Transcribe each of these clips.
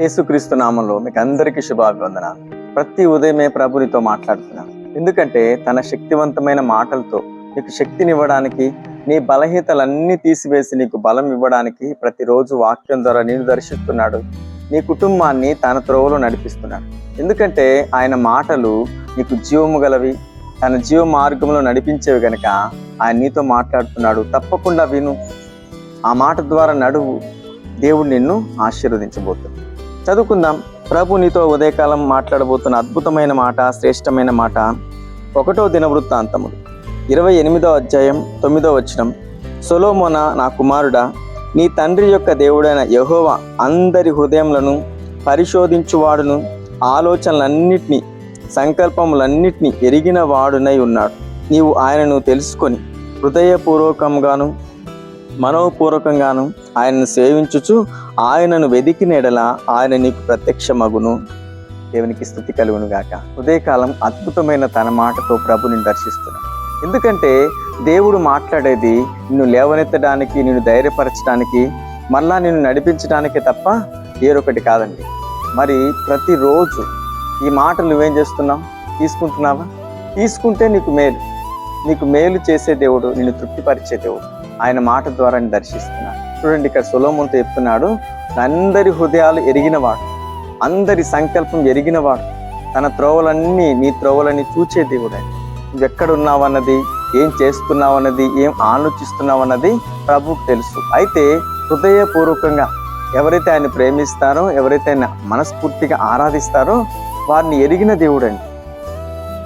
యేసుక్రీస్తు నామంలో మీకు అందరికీ శుభాభివందనాలు. ప్రతి ఉదయమే ప్రభునితో మాట్లాడుతున్నాను ఎందుకంటే తన శక్తివంతమైన మాటలతో నీకు శక్తినివ్వడానికి నీ బలహీనతలన్నీ తీసివేసి నీకు బలం ఇవ్వడానికి ప్రతిరోజు వాక్యం ద్వారా నేను దర్శిస్తున్నాడు. నీ కుటుంబాన్ని తన త్రోవలో నడిపిస్తున్నాడు. ఎందుకంటే ఆయన మాటలు నీకు జీవము గలవి తన జీవ మార్గంలో నడిపించేవి గనక ఆయన నీతో మాట్లాడుతున్నాడు. తప్పకుండా విను. ఆ మాట ద్వారా నడువు దేవుడు నిన్ను ఆశీర్వదించబోతుంది చదువుకుందాం. ప్రభు నీతో ఉదయకాలం మాట్లాడబోతున్న అద్భుతమైన మాట శ్రేష్టమైన మాట. ఒకటో దినవృత్తాంతములు ఇరవై ఎనిమిదో అధ్యాయం తొమ్మిదో వచనం. సొలోమోన నా కుమారుడా నీ తండ్రి యొక్క దేవుడైన యహోవ అందరి హృదయములను పరిశోధించువాడును. ఆలోచనలన్నిటినీ సంకల్పములన్నిటినీ ఎరిగిన వాడునై ఉన్నాడు. నీవు ఆయనను తెలుసుకొని హృదయపూర్వకంగాను మనోపూర్వకంగాను ఆయనను సేవించుచు ఆయనను వెదికి ఎడల ఆయన నీకు ప్రత్యక్షమగును. దేవునికి స్థుతి కలుగును గాక ఉదయకాలం అద్భుతమైన తన మాటతో ప్రభుని దర్శిస్తున్నాడు. ఎందుకంటే దేవుడు మాట్లాడేది నిన్ను లేవనెత్తడానికి నిన్ను ధైర్యపరచడానికి మళ్ళా నిన్ను నడిపించడానికి తప్ప వేరొకటి కాదండి. మరి ప్రతిరోజు ఈ మాటలు నువ్వేం చేస్తున్నావు? తీసుకుంటున్నావా? తీసుకుంటే నీకు మేలు. నీకు మేలు చేసే దేవుడు నిన్ను తృప్తిపరిచే దేవుడు. ఆయన మాట ద్వారా దర్శిస్తున్నాడు చూడండి ఇక్కడ సులోమంతో చెప్తున్నాడు అందరి హృదయాలు ఎరిగినవాడు అందరి సంకల్పం ఎరిగినవాడు తన త్రోవలన్నీ నీ త్రోవలని చూచే దేవుడు. ఆయన ఎక్కడ ఉన్నావన్నది ఏం చేస్తున్నావన్నది ఏం ఆలోచిస్తున్నావన్నది ప్రభుకు తెలుసు. అయితే హృదయపూర్వకంగా ఎవరైతే ఆయన ప్రేమిస్తారో ఎవరైతే ఆయన మనస్ఫూర్తిగా ఆరాధిస్తారో వారిని ఎరిగిన దేవుడండి.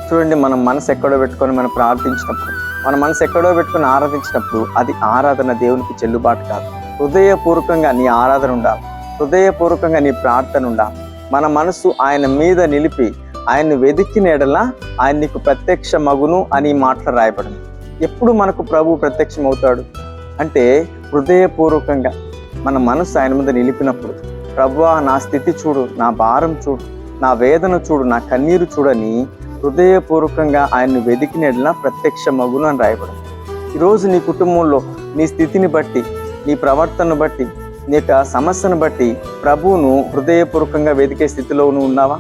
చూడండి మనం మనసు ఎక్కడో పెట్టుకొని మనం ప్రార్థించినప్పుడు మన మనసు ఎక్కడో పెట్టుకుని ఆరాధించినప్పుడు అది ఆరాధన దేవునికి చెల్లుబాటు కాదు. హృదయపూర్వకంగా నీ ఆరాధన ఉండాలి. హృదయపూర్వకంగా నీ ప్రార్థన ఉండాలి. మన మనసు ఆయన మీద నిలిపి ఆయన్ని వెదికిన ఎడల ఆయన నీకు ప్రత్యక్ష మగును అని మాటలు రాయబడింది ఎప్పుడు మనకు ప్రభు ప్రత్యక్షం అవుతాడు అంటే హృదయపూర్వకంగా మన మనసు ఆయన మీద నిలిపినప్పుడు ప్రభువా నా స్థితి చూడు నా భారం చూడు నా వేదన చూడు నా కన్నీరు చూడని హృదయపూర్వకంగా ఆయన్ని వెదికినట్లా ప్రత్యక్ష మగును అని రాయబడింది. ఈరోజు నీ కుటుంబంలో నీ స్థితిని బట్టి నీ ప్రవర్తనను బట్టి నీ యొక్క సమస్యను బట్టి ప్రభువును హృదయపూర్వకంగా వెదికే స్థితిలో నువ్వు ఉన్నావా?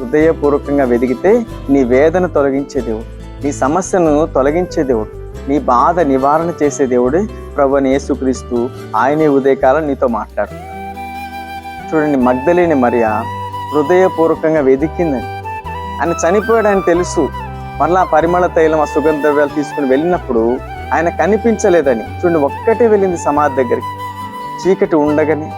హృదయపూర్వకంగా వెతికితే నీ వేదన తొలగించే దేవుడు నీ సమస్యను తొలగించే దేవుడు నీ బాధ నివారణ చేసే దేవుడే ప్రభు అని యేసుక్రీస్తు. ఆయనే ఉదయకాలం నీతో మాట్లాడు చూడండి మగ్ధలేని మరియా హృదయపూర్వకంగా వెదికిందని ఆయన చనిపోయాడని తెలుసు. మరలా పరిమళ తైలం ఆ సుగంధ ద్రవ్యాలు తీసుకుని వెళ్ళినప్పుడు ఆయన కనిపించలేదని. చూడండి ఒక్కటే వెళ్ళింది సమాధి దగ్గరికి. చీకటి ఉండగానే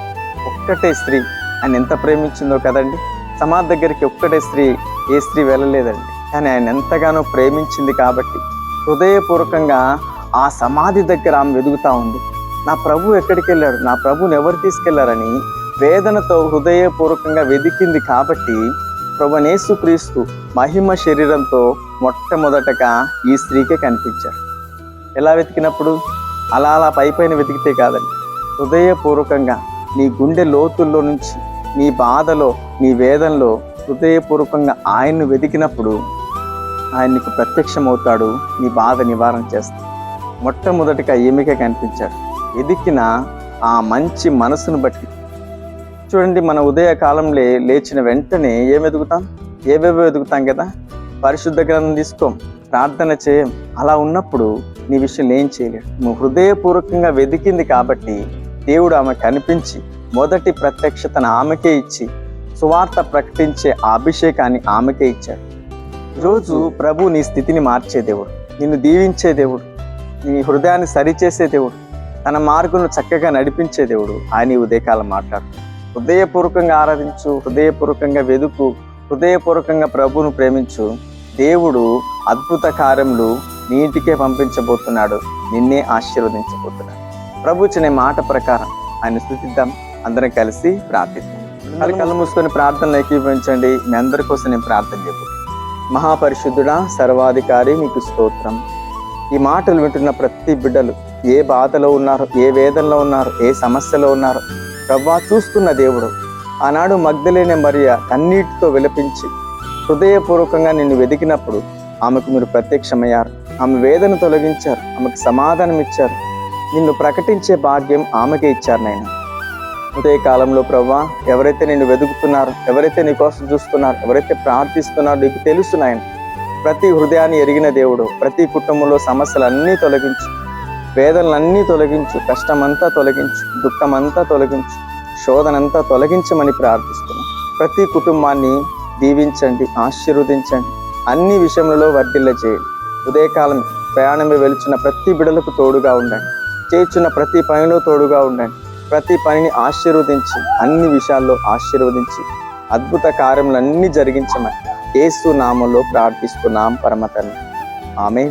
ఒక్కటే స్త్రీ. ఆయన ఎంత ప్రేమించిందో కదండి. సమాధి దగ్గరికి ఒక్కటే స్త్రీ ఏ స్త్రీ వెళ్ళలేదండి. కానీ ఆయన ఎంతగానో ప్రేమించింది కాబట్టి హృదయపూర్వకంగా ఆ సమాధి దగ్గర ఆమె వెదుగుతా ఉంది. నా ప్రభు ఎక్కడికి వెళ్ళాడు? నా ప్రభుని ఎవరు తీసుకెళ్ళారని వేదనతో హృదయపూర్వకంగా వెదికింది కాబట్టి ప్రభనేసుక్రీస్తు మహిమ శరీరంతో మొట్టమొదటగా ఈ స్త్రీకే కనిపించారు. ఎలా వెతికినప్పుడు? అలా అలా పై పైన వెతికితే కాదండి. హృదయపూర్వకంగా నీ గుండె లోతుల్లో నుంచి నీ బాధలో నీ వేదంలో హృదయపూర్వకంగా ఆయన్ను వెతికినప్పుడు ఆయన నీకు ప్రత్యక్షమవుతాడు నీ బాధ నివారణ చేస్తాడు. మొట్టమొదటిగా ఈమెకే కనిపించాడు. ఎదికిన ఆ మంచి మనసును బట్టి చూడండి మన ఉదయ కాలంలో లేచిన వెంటనే ఏం ఎదుగుతాం ఏవేవో ఎదుగుతాం కదా? పరిశుద్ధ గ్రంథం తీసుకోం ప్రార్థన చేయం. అలా ఉన్నప్పుడు నీ విషయం ఏం చేయలేడు. నువ్వు హృదయపూర్వకంగా వెతికింది కాబట్టి దేవుడు ఆమె కనిపించి మొదటి ప్రత్యక్షతను ఆమెకే ఇచ్చి సువార్త ప్రకటించే ఆ అభిషేకాన్ని ఆమెకే ఇచ్చాడు. ఈరోజు ప్రభు నీ స్థితిని మార్చే దేవుడు నిన్ను దీవించే దేవుడు నీ హృదయాన్ని సరిచేసే దేవుడు తన మార్గంలో చక్కగా నడిపించే దేవుడు ఆయన ఉదయకాలం మాట్లాడు హృదయపూర్వకంగా ఆరాధించు హృదయపూర్వకంగా వెదుకు హృదయపూర్వకంగా ప్రభువును ప్రేమించు. దేవుడు అద్భుత కార్యములు నీ ఇంటికే పంపించబోతున్నాడు. నిన్నే ఆశీర్వదించబోతున్నాడు. ప్రభు ఇచ్చిన మాట ప్రకారం ఆయన స్థుతిద్దాం. అందరం కలిసి ప్రార్థిద్దాం. కళ్ళు కళ్ళు మూసుకొని ప్రార్థనలు ఏకీభవించండి. మీ అందరి కోసం నేను ప్రార్థన చెప్పు మహాపరిశుద్ధుడా సర్వాధికారి నీకు స్తోత్రం. ఈ మాటలు వింటున్న ప్రతి బిడ్డలు ఏ బాధలో ఉన్నారు ఏ వేదనలో ఉన్నారు ఏ సమస్యలో ఉన్నారు ప్రభా చూస్తున్న దేవుడు ఆనాడు మగ్ధలేని మరియ కన్నీటితో విలపించి హృదయపూర్వకంగా నిన్ను వెతికినప్పుడు ఆమెకు మీరు ప్రత్యక్షమయ్యారు. ఆమె వేదన తొలగించారు ఆమెకు సమాధానం ఇచ్చారు నిన్ను ప్రకటించే భాగ్యం ఆమెకే ఇచ్చారు నాయన. ఉదయ కాలంలో ప్రవ్వా ఎవరైతే నిన్ను వెతుకుతున్నారో ఎవరైతే నీ కోసం చూస్తున్నారో ఎవరైతే ప్రార్థిస్తున్నారో నీకు తెలుసు నాయన. ప్రతి హృదయాన్ని ఎరిగిన దేవుడు ప్రతి కుటుంబంలో సమస్యలన్నీ తొలగించు. వేదనలన్నీ తొలగించు కష్టమంతా తొలగించు దుఃఖమంతా తొలగించు శోధనంతా తొలగించమని ప్రార్థిస్తున్నాం. ప్రతి కుటుంబాన్ని దీవించండి ఆశీర్వదించండి అన్ని విషయములలో వర్ధిల్ల చేయండి. ఉదయకాలం ప్రయాణమే వెలుచున్న ప్రతి బిడలకు తోడుగా ఉండండి. చేస్తున్న ప్రతి పనిలో తోడుగా ఉండండి. ప్రతి పనిని ఆశీర్వదించి అన్ని విషయాల్లో ఆశీర్వదించి అద్భుత కార్యములన్నీ జరిగించమని యేసు నామంలో ప్రార్థిస్తున్నాం పరమ ఆమె